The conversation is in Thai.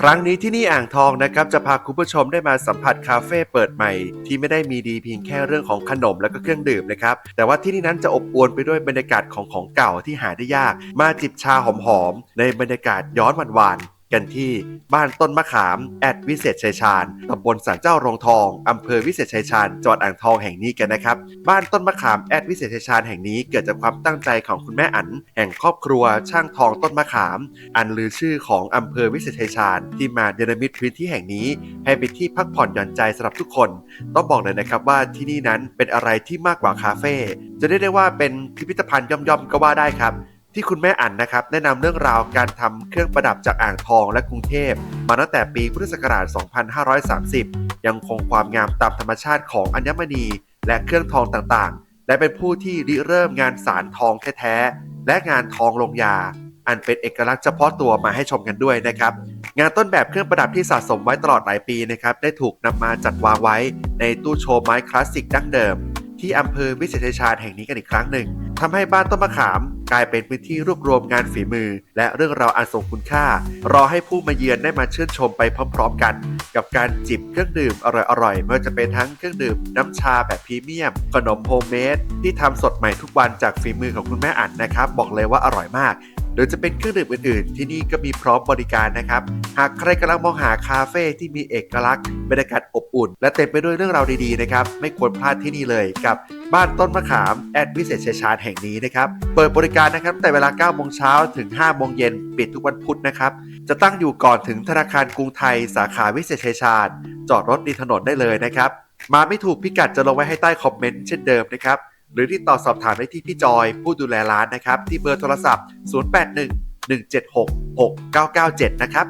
ครั้งนี้ที่นี่อ่างทองนะครับจะพาคุณผู้ชมได้มาสัมผัสคาเฟ่เปิดใหม่ ที่ไม่ได้มีดีเพียงแค่เรื่องของขนมและก็เครื่องดื่มนะครับแต่ว่าที่นี่นั้นจะอบอวลไปด้วยบรรยากาศของของเก่าที่หาได้ยาก มาจิบชาหอมๆในบรรยากาศย้อนหวานๆ กันที่บ้านต้นมะขามแอดวิเศษชัยชาญตำบลสันเจ้าโรงทองอำเภอวิเศษชัยชาญจังหวัดอ่างทองแห่งนี้กันนะครับ บ้านต้นมะขามแอดวิเศษชัยชาญแห่งนี้เกิดจากความตั้งใจของคุณแม่อั๋นแห่งครอบครัวช่างทองต้นมะขาม อันลือชื่อของอำเภอวิเศษชัยชาญที่มาเดนมิตพื้นที่แห่งนี้ ให้เป็นที่พักผ่อนหย่อนใจสำหรับทุกคน ต้องบอกเลยนะครับว่าที่นี่นั้นเป็นอะไรที่มากกว่าคาเฟ่จะได้ได้ว่าเป็นพิพิธภัณฑ์ย่อมๆก็ว่าได้ครับ ที่คุณแม่อั๋นนะครับแนะนำเรื่องราวการทำเครื่องประดับจากอ่างทองและกรุงเทพ มาตั้งแต่ปีพุทธศักราช 2530 ยังคงความงามตามธรรมชาติของอัญมณี และเครื่องทองต่างๆ และเป็นผู้ที่ริเริ่มงานสารทองแท้ๆและงานทองลงยา อันเป็นเอกลักษณ์เฉพาะตัวมาให้ชมกันด้วยนะครับงานต้นแบบเครื่องประดับที่สะสมไว้ตลอดหลายปีนะครับได้ถูกนำมาจัดวางไว้ในตู้โชว์ไม้คลาสสิกดั้งเดิม ที่อำเภอวิเศษชัยชาญแห่งนี้กันอีกครั้งหนึ่ง ทำให้บ้านต้นมะขามกลายเป็นพื้นที่รวบรวมงานฝีมือ และเรื่องราวอันทรงคุณค่า รอให้ผู้มาเยือนได้มาชื่นชมไปพร้อมๆกัน กับการจิบเครื่องดื่มอร่อยๆไม่ว่าจะเป็นทั้งเครื่องดื่มน้ำชาแบบพรีเมียม ขนมโฮมเมดที่ทำสดใหม่ทุกวันจากฝีมือของคุณแม่อั๋นนะครับ บอกเลยว่าอร่อยมาก หรือจะเป็นเครื่องดื่มอื่นๆ ที่นี่ก็มีพร้อมบริการนะครับ หากใครกำลังมองหาคาเฟ่ที่มีเอกลักษณ์บรรยากาศอบอุ่น และเต็มไปด้วยเรื่องราวดีๆนะครับ ไม่ควรพลาดที่นี่เลยกับบ้านต้นมะขามแอดวิเศษชัยชาญแห่งนี้นะครับ เปิดบริการนะครับตั้งแต่เวลา9โมงเช้าถึง5โมงเย็นปิดทุกวันพุธนะครับ จะตั้งอยู่ก่อนถึงธนาคารกรุงไทย สาขาวิเศษชัยชาญจอดรถริมถนนได้เลยนะครับ มาไม่ถูกพิกัดจะลงไว้ให้ใต้คอมเมนต์เช่นเดิมนะครับ หรือที่ต่อสอบถามได้ที่พี่จอยผู้ดูแลร้านนะครับ ที่เบอร์โทรศัพท์ 081 176 6997 นะครับ